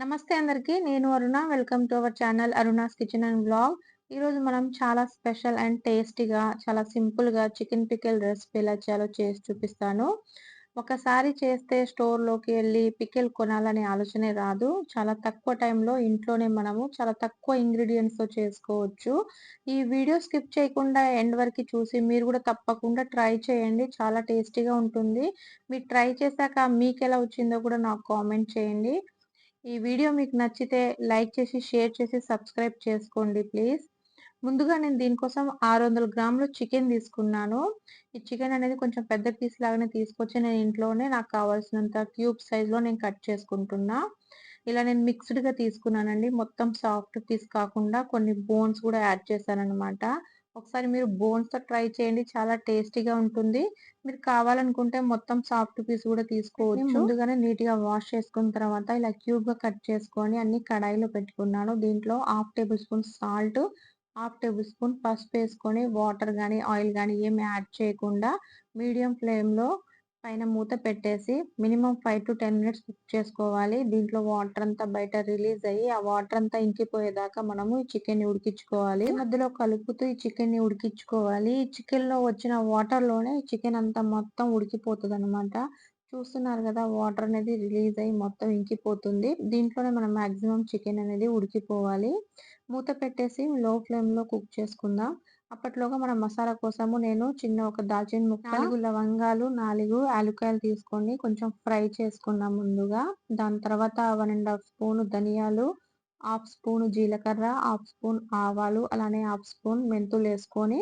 నమస్తే అందరికీ. నేను Aruna. Welcome to our channel Aruna's kitchen and blog. ఈరోజు మనం చాలా స్పెషల్ అండ్ టేస్టీగా చాలా సింపుల్గా చికెన్ పికెల్ రెసిపీ ఎలా చేయాలో చేసి చూపిస్తాను. ఒకసారి చేస్తే స్టోర్లోకి వెళ్ళి పికెల్ కొనాలనే ఆలోచనే రాదు. చాలా తక్కువ టైంలో ఇంట్లోనే మనము చాలా తక్కువ ఇంగ్రీడియంట్స్తో చేసుకోవచ్చు. ఈ వీడియో స్కిప్ చేయకుండా ఎండ్ వరకు చూసి మీరు కూడా తప్పకుండా ట్రై చేయండి. చాలా టేస్టీగా ఉంటుంది. మీరు ట్రై చేశాక మీకు ఎలా వచ్చిందో కూడా నాకు కామెంట్ చేయండి. ఈ వీడియో మీకు నచ్చితే లైక్ చేసి షేర్ చేసి సబ్స్క్రైబ్ చేసుకోండి ప్లీజ్. ముందుగా నేను దీనికోసం ఆరు వందల గ్రాములు చికెన్ తీసుకున్నాను. ఈ చికెన్ అనేది కొంచెం పెద్ద పీస్ లాగానే తీసుకొచ్చి నేను ఇంట్లోనే నాకు కావాల్సినంత క్యూబ్ సైజ్లో నేను కట్ చేసుకుంటున్నా. ఇలా నేను మిక్స్డ్గా తీసుకున్నానండి. మొత్తం సాఫ్ట్ పీస్ కాకుండా కొన్ని బోన్స్ కూడా యాడ్ చేశాను అనమాట ఒకసారి మీరు బోన్స్తో ట్రై చేయండి. చాలా టేస్టీగా ఉంటుంది. మీరు కావాలనుకుంటే మొత్తం సాఫ్ట్ పీస్ కూడా తీసుకోవచ్చు. ముందుగానే నీట్గా వాష్ చేసుకున్న తర్వాత ఇలా క్యూబ్గా కట్ చేసుకొని అన్ని కడాయిలో పెట్టుకున్నాను. దీంట్లో half tablespoon salt half tablespoon పసుపు వేసుకొని వాటర్ కానీ ఆయిల్ కానీ ఏమి యాడ్ చేయకుండా మీడియం ఫ్లేమ్లో పైన మూత పెట్టేసి minimum five to ten minutes cook చేసుకోవాలి. దీంట్లో వాటర్ అంతా బయట రిలీజ్ అయ్యి ఆ వాటర్ అంతా ఇంకిపోయేదాకా మనము ఈ చికెన్ని ఉడికించుకోవాలి. మధ్యలో కలుపుతూ ఈ చికెన్ని ఉడికించుకోవాలి. ఈ చికెన్లో వచ్చిన వాటర్లోనే చికెన్ అంతా మొత్తం ఉడికిపోతుంది అనమాట చూస్తున్నారు కదా వాటర్ అనేది రిలీజ్ అయ్యి మొత్తం ఇంకిపోతుంది. దీంట్లోనే మనం మాక్సిమం చికెన్ అనేది ఉడికిపోవాలి. మూత పెట్టేసి లో ఫ్లేమ్లో కుక్ చేసుకుందాం. అప్పట్లోగా మన మసాలా కోసము నేను చిన్న ఒక దాల్చిన ముక్క నాలుగు లవంగాలు నాలుగు యాలుకాయలు తీసుకొని కొంచెం ఫ్రై చేసుకున్నాం ముందుగా దాని తర్వాత వన్ అండ్ హాఫ్ స్పూన్ ధనియాలు హాఫ్ స్పూన్ జీలకర్ర హాఫ్ స్పూన్ ఆవాలు అలానే హాఫ్ స్పూన్ మెంతులు వేసుకొని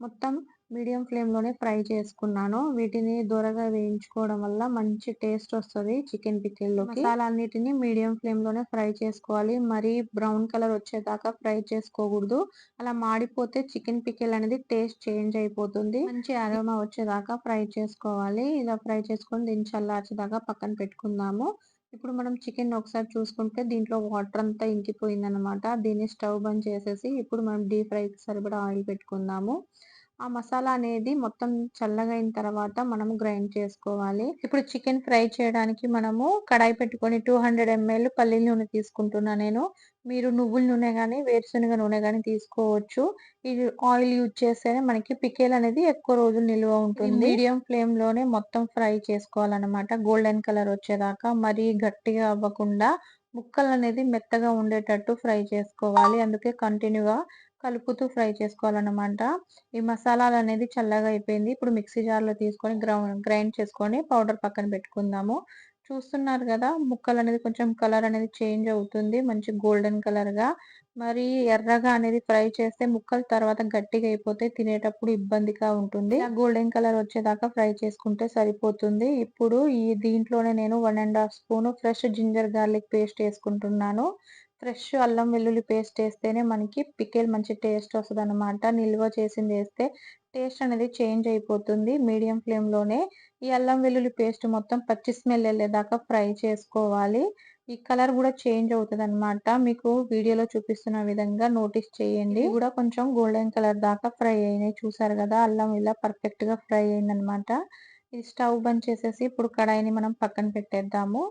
మొత్తం మీడియం ఫ్లేమ్లోనే ఫ్రై చేసుకున్నాను. వీటిని దూరగా వేయించుకోవడం వల్ల మంచి టేస్ట్ వస్తుంది చికెన్ పిక్కిల్లోకి. మసాలా అన్నిటిని మీడియం ఫ్లేమ్లోనే ఫ్రై చేసుకోవాలి. మరీ బ్రౌన్ కలర్ వచ్చేదాకా ఫ్రై చేసుకోకూడదు. అలా మాడిపోతే చికెన్ పిక్కిల్ అనేది టేస్ట్ చేంజ్ అయిపోతుంది. మంచి అరోమా వచ్చేదాకా ఫ్రై చేసుకోవాలి. ఇలా ఫ్రై చేసుకొని దీన్ని చల్లార్చేదాకా పక్కన పెట్టుకుందాము. ఇప్పుడు మనం చికెన్ ఒకసారి చూసుకుంటే దీంట్లో వాటర్ అంతా ఇంకిపోయిందనమాట దీన్ని స్టవ్ బంద్ చేసేసి ఇప్పుడు మనం డీప్ ఫ్రై సరిపడా ఆయిల్ పెట్టుకుందాము. ఆ మసాలా అనేది మొత్తం చల్లగా అయిన తర్వాత మనము గ్రైండ్ చేసుకోవాలి. ఇప్పుడు చికెన్ ఫ్రై చేయడానికి మనము కడాయి పెట్టుకొని టూ హండ్రెడ్ ఎంఎల్ పల్లీల నూనె తీసుకుంటున్నా నేను. మీరు నువ్వుల నూనె కానీ వేరుశనగ నూనె కానీ తీసుకోవచ్చు. ఇది ఆయిల్ యూజ్ చేస్తేనే మనకి పికేల్ అనేది ఎక్కువ రోజులు నిల్వ ఉంటుంది. మీడియం ఫ్లేమ్లోనే మొత్తం ఫ్రై చేసుకోవాలన్నమాట. గోల్డెన్ కలర్ వచ్చేదాకా మరీ గట్టిగా అవ్వకుండా ముక్కలు అనేది మెత్తగా ఉండేటట్టు ఫ్రై చేసుకోవాలి. అందుకే కంటిన్యూగా కలుపుతూ ఫ్రై చేసుకోవాలన్నమాట. ఈ మసాలాలు అనేది చల్లగా అయిపోయింది. ఇప్పుడు మిక్సీ జార్లో తీసుకొని గ్రౌండ్ గ్రైండ్ చేసుకొని పౌడర్ పక్కన పెట్టుకుందాము. చూస్తున్నారు కదా ముక్కలు అనేది కొంచెం కలర్ అనేది చేంజ్ అవుతుంది. మంచి గోల్డెన్ కలర్గా. మరి ఎర్రగా అనేది ఫ్రై చేస్తే ముక్కలు తర్వాత గట్టిగా అయిపోతే తినేటప్పుడు ఇబ్బందిగా ఉంటుంది. గోల్డెన్ కలర్ వచ్చేదాకా ఫ్రై చేసుకుంటే సరిపోతుంది. ఇప్పుడు ఈ దీంట్లోనే నేను one and half spoon fresh ginger garlic paste వేసుకుంటున్నాను. ఫ్రెష్ అల్లం వెల్లుల్లి పేస్ట్ వేస్తేనే మనకి పికెల్ మంచి టేస్ట్ వస్తుంది అనమాట నిల్వ చేసింది వేస్తే టేస్ట్ అనేది చేంజ్ అయిపోతుంది. మీడియం ఫ్లేమ్లోనే ఈ అల్లం వెల్లుల్లి పేస్ట్ మొత్తం పచ్చి స్మెల్ వెళ్ళేదాకా ఫ్రై చేసుకోవాలి. ఈ కలర్ కూడా చేంజ్ అవుతుంది అనమాట మీకు వీడియోలో చూపిస్తున్న విధంగా నోటీస్ చేయండి. కూడా కొంచెం గోల్డెన్ కలర్ దాకా ఫ్రై అయినాయి. చూసారు కదా అల్లం ఇలా పర్ఫెక్ట్గా ఫ్రై అయిందనమాట ఇది స్టవ్ బంద్ చేసేసి ఇప్పుడు కడాయిని మనం పక్కన పెట్టేద్దాము.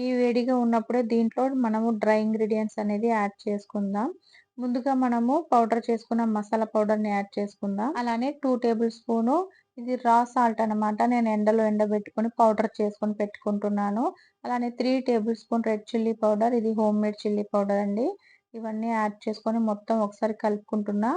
ఈ వేడిగా ఉన్నప్పుడే దీంట్లో మనము డ్రై ఇంగ్రీడియంట్స్ అనేది యాడ్ చేసుకుందాం. ముందుగా మనము పౌడర్ చేసుకున్న మసాలా పౌడర్ని యాడ్ చేసుకుందాం. అలానే టూ టేబుల్ స్పూను ఇది రా సాల్ట్ అనమాట నేను ఎండలో ఎండబెట్టుకొని పౌడర్ చేసుకొని పెట్టుకుంటున్నాను. అలానే three tablespoon red chilli powder. ఇది హోమ్ మేడ్ చిల్లీ పౌడర్ అండి. ఇవన్నీ యాడ్ చేసుకొని మొత్తం ఒకసారి కలుపుకుంటున్నా.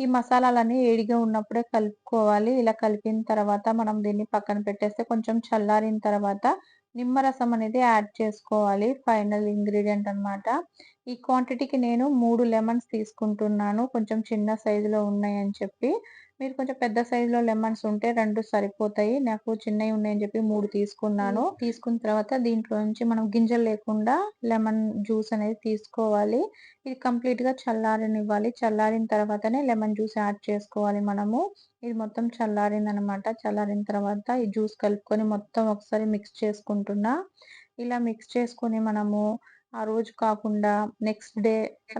ఈ మసాలాలన్నీ వేడిగా ఉన్నప్పుడే కలుపుకోవాలి. ఇలా కలిపిన తర్వాత మనం దీన్ని పక్కన పెట్టేస్తే కొంచెం చల్లారిన తర్వాత నిమ్మరసం అనేది యాడ్ చేసుకోవాలి. ఫైనల్ ఇంగ్రీడియంట్ అనమాట ఈ క్వాంటిటీకి నేను మూడు లెమన్స్ తీసుకుంటున్నాను. కొంచెం చిన్న సైజులో ఉన్నాయని చెప్పి. మీరు కొంచెం పెద్ద సైజులో లెమన్స్ ఉంటే రెండు సరిపోతాయి. నాకు చిన్నవి ఉన్నాయని చెప్పి మూడు తీసుకున్నాను. తీసుకున్న తర్వాత దీంట్లో నుంచి మనం గింజలు లేకుండా లెమన్ జ్యూస్ అనేది తీసుకోవాలి. ఇది కంప్లీట్గా చల్లారనివ్వాలి. చల్లారిన తర్వాతనే లెమన్ జ్యూస్ యాడ్ చేసుకోవాలి మనము. ఇది మొత్తం చల్లారింది అనమాట చల్లారిన తర్వాత ఈ జ్యూస్ కలుపుకొని మొత్తం ఒకసారి మిక్స్ చేసుకుంటున్నా. ఇలా మిక్స్ చేసుకొని మనము ఆ రోజు కాకుండా నెక్స్ట్ డే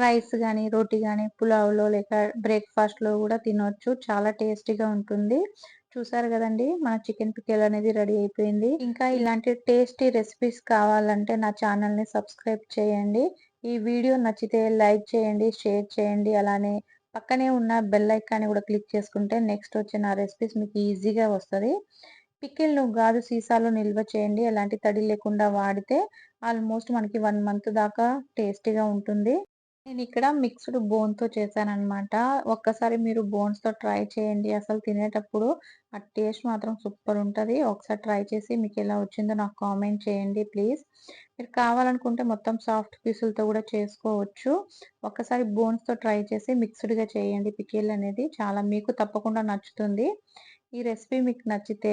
రైస్ కానీ రోటీ కానీ పులావ్లో లేక బ్రేక్ఫాస్ట్లో కూడా తినొచ్చు. చాలా టేస్టీగా ఉంటుంది. చూసారు కదండి మన చికెన్ పికెల్ అనేది రెడీ అయిపోయింది. ఇంకా ఇలాంటి టేస్టీ రెసిపీస్ కావాలంటే నా ఛానల్ని సబ్స్క్రైబ్ చేయండి. ఈ వీడియో నచ్చితే లైక్ చేయండి షేర్ చేయండి. అలానే పక్కనే ఉన్న బెల్ ఐకాన్ని కూడా క్లిక్ చేసుకుంటే నెక్స్ట్ వచ్చే నా రెసిపీస్ మీకు ఈజీగా వస్తుంది. పిక్కిల్ను గాజు సీసాలో నిల్వ చేయండి. ఎలాంటి తడి లేకుండా వాడితే ఆల్మోస్ట్ మనకి వన్ మంత్ దాకా టేస్టీగా ఉంటుంది. నేను ఇక్కడ మిక్స్డ్ బోన్తో చేశానమాట ఒక్కసారి మీరు బోన్స్తో ట్రై చేయండి. అసలు తినేటప్పుడు ఆ టేస్ట్ మాత్రం సూపర్ ఉంటుంది. ఒకసారి ట్రై చేసి మీకు ఎలా వచ్చిందో నాకు కామెంట్ చేయండి ప్లీజ్. మీరు కావాలనుకుంటే మొత్తం సాఫ్ట్ పీసులతో కూడా చేసుకోవచ్చు. ఒక్కసారి బోన్స్తో ట్రై చేసి మిక్స్డ్గా చేయండి. పికిల్ అనేది చాలా మీకు తప్పకుండా నచ్చుతుంది. ఈ రెసిపీ మీకు నచ్చితే